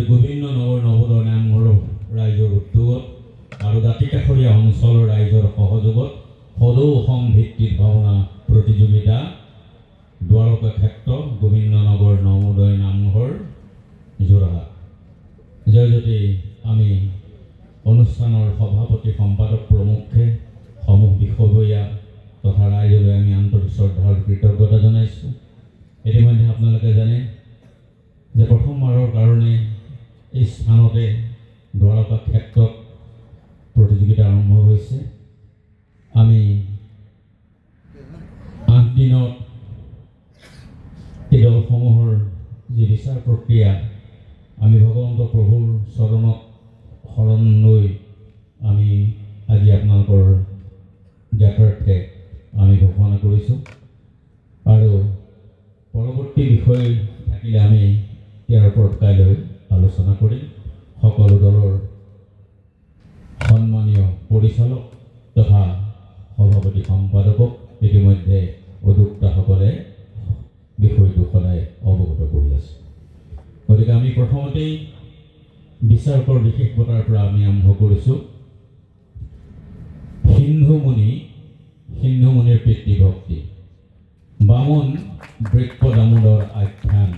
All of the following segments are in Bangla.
বিভিন্ন নগৰ নৱোদয় নামঘৰ ৰাইজৰ উদ্যোগত আৰু দাঁতিকাষৰীয়া অঞ্চলৰ ৰাইজৰ সহযোগত সদৌ অসম ভিত্তিত ভাওনা প্ৰতিযোগিতা দ্বাৰকা ক্ষেত্ৰ, গোবিন্দ নগৰ নৱোদয় নামঘৰ, যোৰহাট। জয়জ্যোতি আমি অনুষ্ঠানৰ সভাপতি সম্পাদক প্ৰমুখে সমূহ বিষয়ববীয়া তথা ৰাইজলৈ আমি আন্তৰিক শ্ৰদ্ধা আৰু কৃতজ্ঞতা জনাইছোঁ। ইতিমধ্যে আপোনালোকে জানে যে প্ৰথমবাৰৰ কাৰণে এই স্থানতে দ্বাৰকা ক্ষেত্ৰত প্ৰতিযোগিতা আৰম্ভ হৈছে আমি আঠ দিনত এই দলসমূহৰ যি বিচাৰ প্ৰক্ৰিয়া আমি ভগৱন্ত প্ৰভুৰ চৰণত শৰণ লৈ আমি আজি আপোনালোকৰ জ্ঞাতাৰ্থে আমি ঘোষণা কৰিছোঁ। আৰু পৰৱৰ্তী বিষয় থাকিলে আমি ইয়াৰ ওপৰত কাইলৈ আলোচনা কৰিম সকলো দলৰ সন্মানীয় পৰিচালক তথা সভাপতি সম্পাদকক ইতিমধ্যে উদ্যোক্তাসকলে বিষয়টো সদায় অৱগত কৰি আছে। গতিকে আমি প্ৰথমতেই বিচাৰকৰ বিশেষতাৰ পৰা আমি আৰম্ভ কৰিছোঁ। সিন্ধুমুনি সিন্ধুমুনিৰ পিতৃভক্তি। বামন বৃক্ষ দামোদৰ আখ্যান।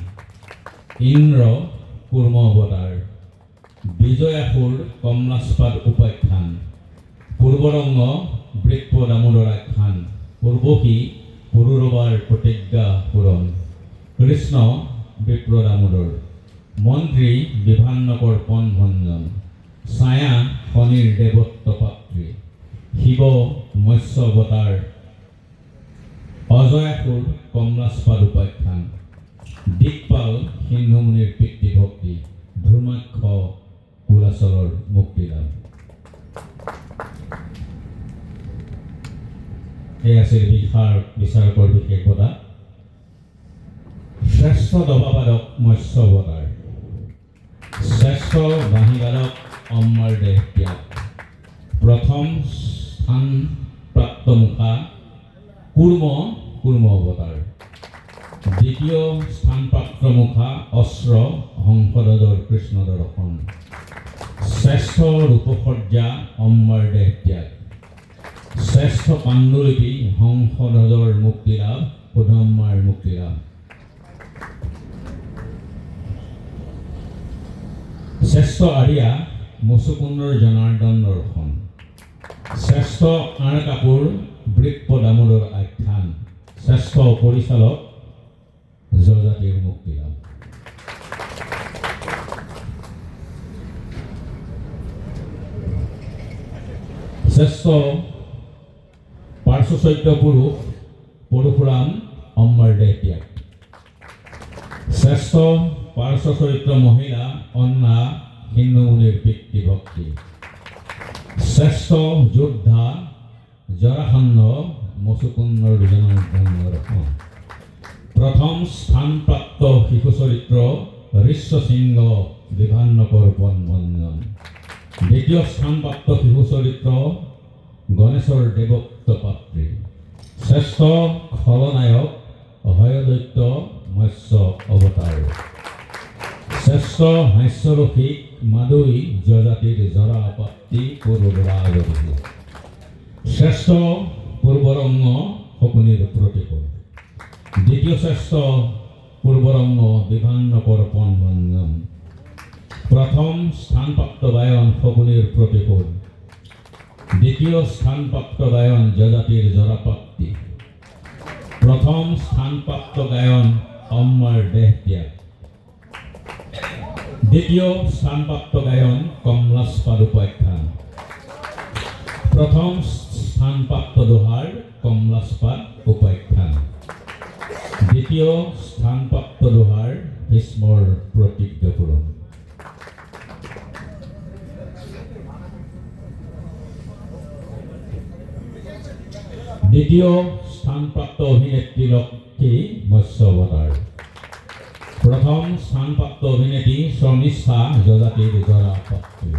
ইন্দ্ৰ কুৰ্ম অৱতাৰ বিজয়াসুৰ কমলাস্পাদ উপাখ্যান পূৰ্বৰংগ বৃক্ষ দামোদৰ আখ্যান পূৰ্বকী পুৰুৰবাৰ প্ৰতিজ্ঞা পূৰণ, কৃষ্ণ, বিপ্ৰ দামোদৰ, মন্ত্ৰী বিভান্নকৰ পণ ভঞ্জন, ছায়া, শনিৰ দেৱত্ব পাত্ৰী, শিৱ, মৎস্য অৱতাৰ অজয়াসুৰ কমলাস্পাদ উপাখ্যান দিকপাল সিন্ধুমুনিৰ পিতৃভক্তি ধৰ্মাক্ষ কুলাচলৰ মুক্তিলাভ। এই আছিল বিশাৰ বিচাৰকৰ বিশেষতা শ্ৰেষ্ঠ দবাবাদক মৎস্য অৱতাৰ শ্ৰেষ্ঠ বাঁহীবাদক অম্মাৰ দেহ ত্যাগ। প্ৰথম স্থান প্ৰাপ্ত মুখা কুৰ্ম কুৰ্ম অৱতাৰ দ্বিতীয় স্থানপ্ৰাপ্ত মুখা অস্ত্ৰ হংসধ্বজৰ কৃষ্ণ দৰ্শন শ্ৰেষ্ঠ ৰূপসজ্জা অম্বাৰ দেহ ত্যাগ। শ্ৰেষ্ঠ পাণ্ডুলিপি হংসধ্বজৰ মুক্তিলাভ সুধম্মাৰ মুক্তিলাভ শ্ৰেষ্ঠ আৰিয়া মুচুকুন্দৰ জনাৰ্দন দৰ্শন। শ্ৰেষ্ঠ আঁৰ কাপোৰ বৃক্ষ দামোদৰ আখ্যান। শ্ৰেষ্ঠ পৰিচালক জজাতিৰ মুক্তিলাভ শ্ৰেষ্ঠ পাৰ্শ্বচৈত্য পুৰুষ পৰশুৰাম অম্বাৰ দেহ ত্যাগ শ্ৰেষ্ঠ পাৰ্শ্ব চৰিত্ৰ মহিলা অন্না হিন্দুমুনিৰ পিতৃভক্তি শ্ৰেষ্ঠ যোদ্ধা জৰাসন্ধ মচুকুন্দৰ জনাৰ্দনৰ প্ৰথম স্থানপ্ৰাপ্ত শিশু চৰিত্ৰ ঋষ্য সিংহ বিভান্নকৰ বন দ্বিতীয় স্থানপ্ৰাপ্ত শিশু চৰিত্ৰ গণেশৰ দেৱত্ব পাত্ৰী শ্ৰেষ্ঠ খলনায়ক হয়দৈত্য মৎস্য অৱতাৰ শ্ৰেষ্ঠ হাস্যৰসিক মাদৈ জজাতিৰ জৰা পাপ্তি পূৰ্বৰাজী শ্ৰেষ্ঠ পূৰ্বৰংগ শকুনিৰ প্ৰতিকূল। দ্বিতীয় শ্ৰেষ্ঠ পূৰ্বৰংগ বিভান্নকৰ পণ ভঞ্জন প্ৰথম স্থানপ্ৰাপ্ত গায়ন শকুনিৰ প্ৰতিকূল দ্বিতীয় স্থানপ্ৰাপ্ত গায়ন জজাতিৰ জৰাপাপ্তি প্ৰথম স্থানপ্ৰাপ্ত গায়ন অম্মাৰ দেহ ত্যাগ। দ্বিতীয় স্থানপ্ৰাপ্ত গায়ন কমলাস্পাদ উপাখ্যান। প্ৰথম স্থানপ্ৰাপ্ত দোহাৰ কমলাস্পাদ উপাখ্যান। দ্বিতীয় স্থানপ্ৰাপ্ত দোহাৰ ভীষ্মৰ প্ৰতিজ্ঞা পূৰণ দ্বিতীয় স্থানপ্ৰাপ্ত অভিনেত্ৰী লক্ষী মৎস্য অৱতাৰ প্ৰথম স্থানপ্ৰাপ্ত অভিনেত্ৰী শৰ্মিষ্ঠা জজাতিৰ জৰা পাত্ৰী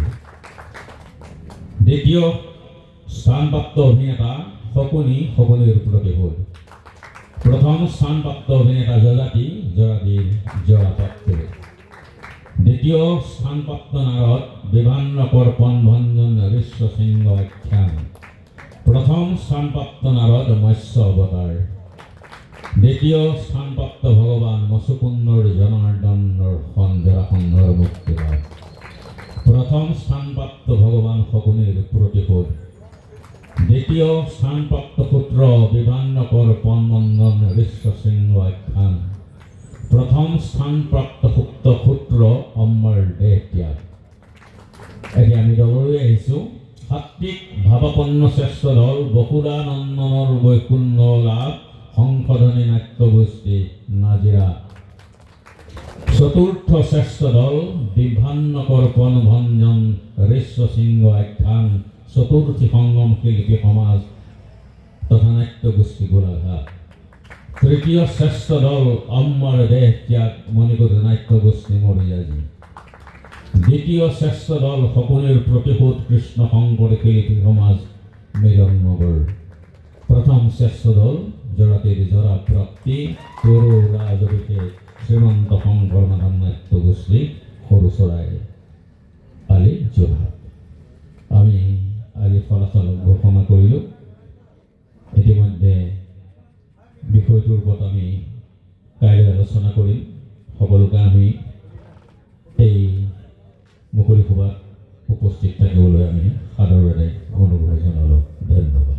দ্বিতীয় স্থানপ্ৰাপ্ত অভিনেতা শকুনি শকুনিৰ প্ৰতিকূল প্ৰথম স্থানপ্ৰাপ্ত অভিনেতা জজাতি জৰা পাত্ৰী দ্বিতীয় স্থানপ্রাপ্ত নারদ বিভান্নকর পণভঞ্জন ঋষ্য সিংহ আখ্যান প্রথম স্থানপ্রাপ্ত নারদ মৎস্য অবতার। দ্বিতীয় স্থানপ্রাপ্ত ভগবান মসুকুন্দর জনার্দনৰ সঞ্জৰাখণ্ডৰ মুক্তিলাভ। প্ৰথম স্থানপ্ৰাপ্ত ভগৱান শকুনিৰ প্ৰতিশোধ দ্বিতীয় স্থানপ্ৰাপ্ত পুত্ৰ বিভান্নকৰ পণমন্দন ঋষ্য সিংহ আখ্যান প্ৰথম স্থানপ্ৰাপ্ত সুপ্ত পুত্ৰ অম্মৰ দেহ ত্যাগ। এতিয়া আমি দললৈ আহিছোঁ। সাত্বিক ভাৱাপন্ন শ্ৰেষ্ঠ দল বসুদানন্দনৰ বৈকুণ্ঠ লাভ, সংশোধনী নাট্যগোষ্ঠী নাজিৰা। চতুৰ্থ শ্ৰেষ্ঠ দল বিভ্ৰান্নকৰ পণভঞ্জন ঋষ্য সিংহ আখ্যান, চতুৰ্থী সংগম শিল্পী সমাজ তথা নাট্যগোষ্ঠী গোলাঘাট। তৃতীয় শ্ৰেষ্ঠ দল অম্মৰ দেহ ত্যাগ মণিপুৰ নাট্যগোষ্ঠী মৰিয়াজী দ্বিতীয় শ্ৰেষ্ঠ দল শকুনিৰ প্ৰতিশোধ কৃষ্ণ শংকৰ শিল্পী সমাজ মিলন নগৰ প্ৰথম শ্ৰেষ্ঠ দল জৰাতিৰ জৰা প্ৰাপ্তি তৰু ৰাজবিষে শ্ৰীমন্ত শংকৰ মাধৱ নাট্যগোষ্ঠী সৰু চৰাই আলি যোৰহাট আমি আজি ফলাফল ঘোষণা কৰিলোঁ ইতিমধ্যে বিষয়টোৰ ওপৰত আমি কাইলৈ আলোচনা কৰিম। সকলোকে আমি এই মুকলি সভাত উপস্থিত থাকিবলৈ আমি সাদৰেৰে অনুৰোধ জনালোঁ। ধন্যবাদ।